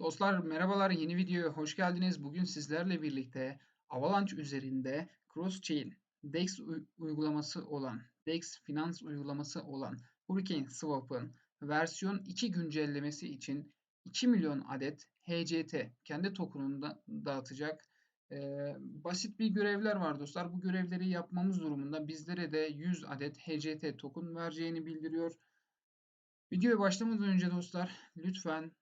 Dostlar merhabalar yeni videoya hoş geldiniz. Bugün sizlerle birlikte Avalanche üzerinde cross-chain DEX uy- uygulaması olan, DEX finans uygulaması olan Hurricane Swap'ın versiyon 2 güncellemesi için 2 milyon adet HCT kendi token'unu da dağıtacak ee, basit bir görevler var dostlar. Bu görevleri yapmamız durumunda bizlere de 100 adet HCT token vereceğini bildiriyor. Videoya başlamadan önce dostlar lütfen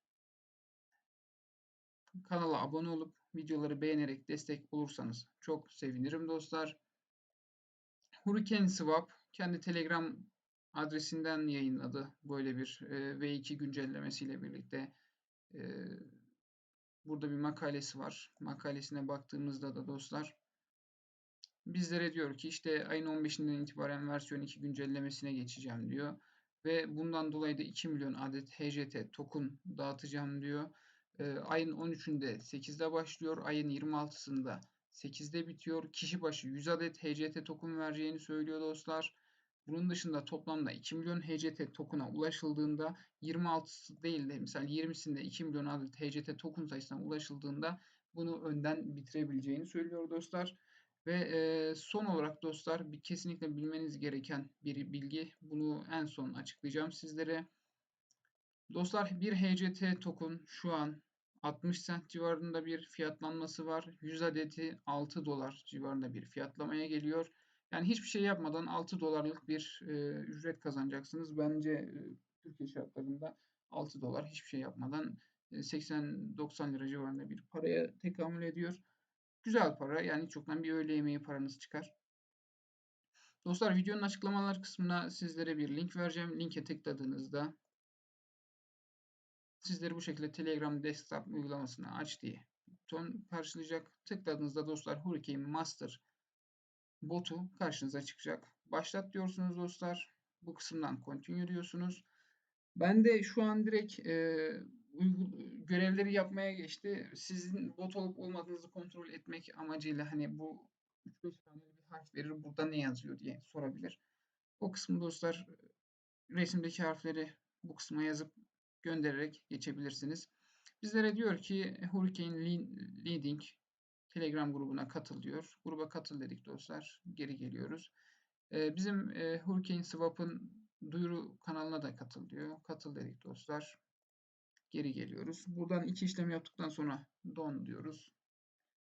Kanala abone olup videoları beğenerek destek olursanız çok sevinirim dostlar. Hurricane Swap kendi Telegram adresinden yayınladı böyle bir e, V2 güncellemesiyle birlikte. E, burada bir makalesi var. Makalesine baktığımızda da dostlar bizlere diyor ki işte ayın 15'inden itibaren versiyon 2 güncellemesine geçeceğim diyor. Ve bundan dolayı da 2 milyon adet HJT token dağıtacağım diyor. E, ayın 13'ünde 8'de başlıyor. Ayın 26'sında 8'de bitiyor. Kişi başı 100 adet HCT token vereceğini söylüyor dostlar. Bunun dışında toplamda 2 milyon HCT token'a ulaşıldığında 26'sı değil de mesela 20'sinde 2 milyon adet HCT token sayısına ulaşıldığında bunu önden bitirebileceğini söylüyor dostlar. Ve son olarak dostlar bir kesinlikle bilmeniz gereken bir bilgi. Bunu en son açıklayacağım sizlere. Dostlar bir HCT token şu an 60 cent civarında bir fiyatlanması var. 100 adeti 6 dolar civarında bir fiyatlamaya geliyor. Yani hiçbir şey yapmadan 6 dolarlık bir e, ücret kazanacaksınız. Bence e, Türkiye şartlarında 6 dolar hiçbir şey yapmadan e, 80-90 lira civarında bir paraya tekamül ediyor. Güzel para. Yani çoktan bir öğle yemeği paranız çıkar. Dostlar videonun açıklamalar kısmına sizlere bir link vereceğim. Linke tıkladığınızda sizleri bu şekilde Telegram desktop uygulamasını aç diye buton karşılayacak. Tıkladığınızda dostlar Hurricane Master botu karşınıza çıkacak. Başlat diyorsunuz dostlar. Bu kısımdan continue diyorsunuz. Ben de şu an direkt e, görevleri yapmaya geçti. Sizin bot olup olmadığınızı kontrol etmek amacıyla hani bu 3-5 tane bir harf verir burada ne yazıyor diye sorabilir. O kısmı dostlar resimdeki harfleri bu kısma yazıp göndererek geçebilirsiniz. Bizlere diyor ki Hurricane Leading Telegram grubuna katıl diyor. Gruba katıl dedik dostlar. Geri geliyoruz. Ee, bizim e, Hurricane Swap'ın duyuru kanalına da katıl diyor. Katıl dedik dostlar. Geri geliyoruz. Buradan iki işlem yaptıktan sonra don diyoruz.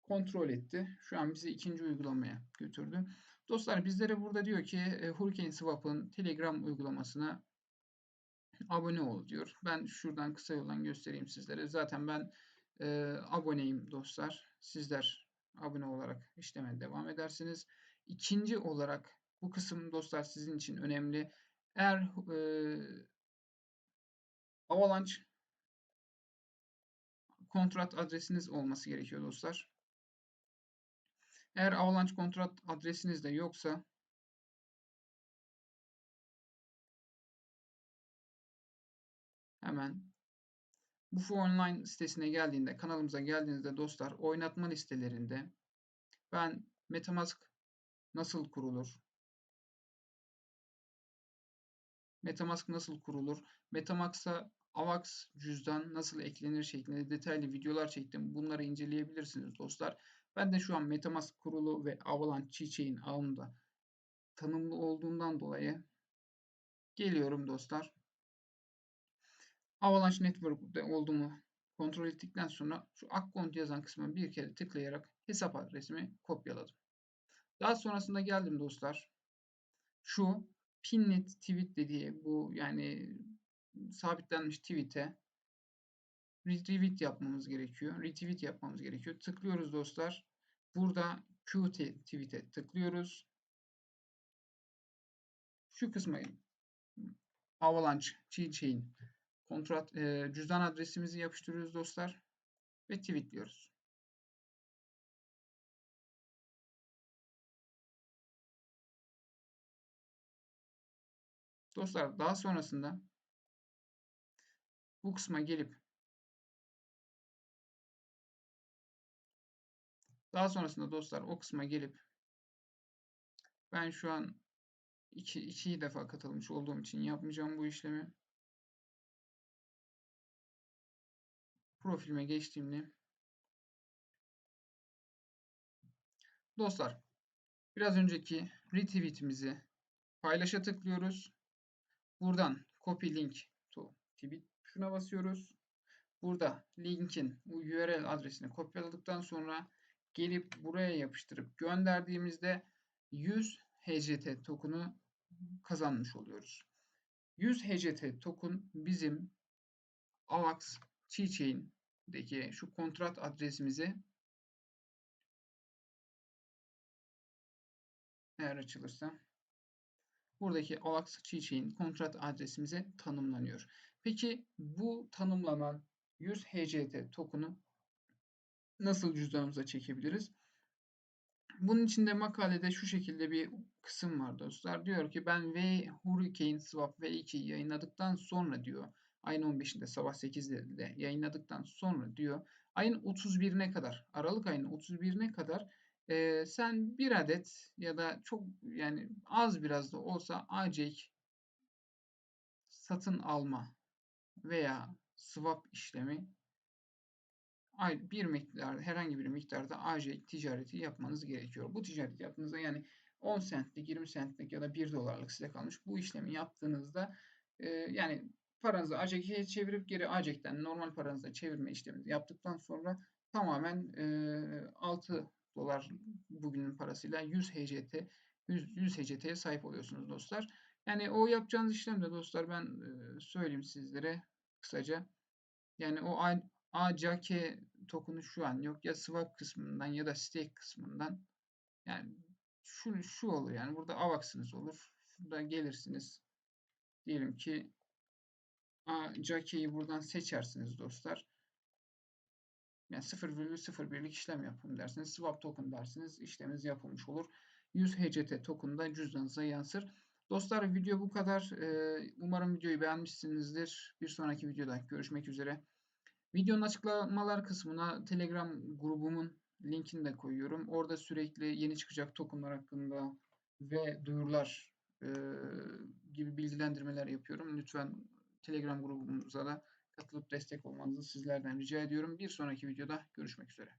Kontrol etti. Şu an bizi ikinci uygulamaya götürdü. Dostlar bizlere burada diyor ki e, Hurricane Swap'ın Telegram uygulamasına abone ol diyor. Ben şuradan kısa yoldan göstereyim sizlere. Zaten ben e, aboneyim dostlar. Sizler abone olarak işleme devam edersiniz. İkinci olarak bu kısım dostlar sizin için önemli. Eğer e, Avalanche kontrat adresiniz olması gerekiyor dostlar. Eğer Avalanche kontrat adresiniz de yoksa Hemen Bufu Online sitesine geldiğinde, kanalımıza geldiğinizde dostlar oynatma listelerinde ben Metamask nasıl kurulur? Metamask nasıl kurulur? Metamask'a AVAX cüzdan nasıl eklenir şeklinde detaylı videolar çektim. Bunları inceleyebilirsiniz dostlar. Ben de şu an Metamask kurulu ve Avalanche çiçeğin ağımda tanımlı olduğundan dolayı geliyorum dostlar. Avalanche Network'te olduğumu kontrol ettikten sonra şu account yazan kısmına bir kere tıklayarak hesap adresimi kopyaladım. Daha sonrasında geldim dostlar. Şu pinnet tweet dediği bu yani sabitlenmiş tweet'e retweet yapmamız gerekiyor. Retweet yapmamız gerekiyor. Tıklıyoruz dostlar. Burada Qt tweet'e tıklıyoruz. Şu kısmı Avalanche Chain kontrat e, cüzdan adresimizi yapıştırıyoruz dostlar ve tweetliyoruz. Dostlar daha sonrasında bu kısma gelip daha sonrasında dostlar o kısma gelip ben şu an iki, iki defa katılmış olduğum için yapmayacağım bu işlemi. Profilime geçtiğimde dostlar biraz önceki retweetimizi paylaşa tıklıyoruz. Buradan copy link to tweet şuna basıyoruz. Burada linkin URL adresini kopyaladıktan sonra gelip buraya yapıştırıp gönderdiğimizde 100 HCT token'u kazanmış oluyoruz. 100 HCT token bizim AVAX Keychain'deki şu kontrat adresimizi eğer açılırsa buradaki AVAX Keychain kontrat adresimize tanımlanıyor. Peki bu tanımlanan 100 HCT token'u nasıl cüzdanımıza çekebiliriz? Bunun içinde makalede şu şekilde bir kısım var dostlar. Diyor ki ben V Hurricane Swap V2'yi yayınladıktan sonra diyor ayın 15'inde sabah 8'de yayınladıktan sonra diyor ayın 31'ine kadar Aralık ayının 31'ine kadar e, sen bir adet ya da çok yani az biraz da olsa ACEK satın alma veya swap işlemi bir miktar herhangi bir miktarda AJ ticareti yapmanız gerekiyor. Bu ticareti yaptığınızda yani 10 centlik, 20 centlik ya da 1 dolarlık size kalmış bu işlemi yaptığınızda e, yani paranızı ACK'ye çevirip geri ACK'ten normal paranıza çevirme işlemini yaptıktan sonra tamamen e, 6 dolar bugünün parasıyla 100 HCT 100, 100 HCT'ye sahip oluyorsunuz dostlar. Yani o yapacağınız işlemde dostlar ben e, söyleyeyim sizlere kısaca. Yani o ACK token'u şu an yok. Ya swap kısmından ya da stake kısmından. Yani şu, şu olur yani. Burada AVAX'ınız olur. Şurada gelirsiniz. Diyelim ki ACK'yi buradan seçersiniz dostlar. Yani 0,01'lik işlem yapın dersiniz. Swap token dersiniz. İşleminiz yapılmış olur. 100 HCT token da cüzdanınıza yansır. Dostlar video bu kadar. Umarım videoyu beğenmişsinizdir. Bir sonraki videoda görüşmek üzere. Videonun açıklamalar kısmına Telegram grubumun linkini de koyuyorum. Orada sürekli yeni çıkacak tokenlar hakkında ve duyurular e, gibi bilgilendirmeler yapıyorum. Lütfen Telegram grubumuza da katılıp destek olmanızı sizlerden rica ediyorum. Bir sonraki videoda görüşmek üzere.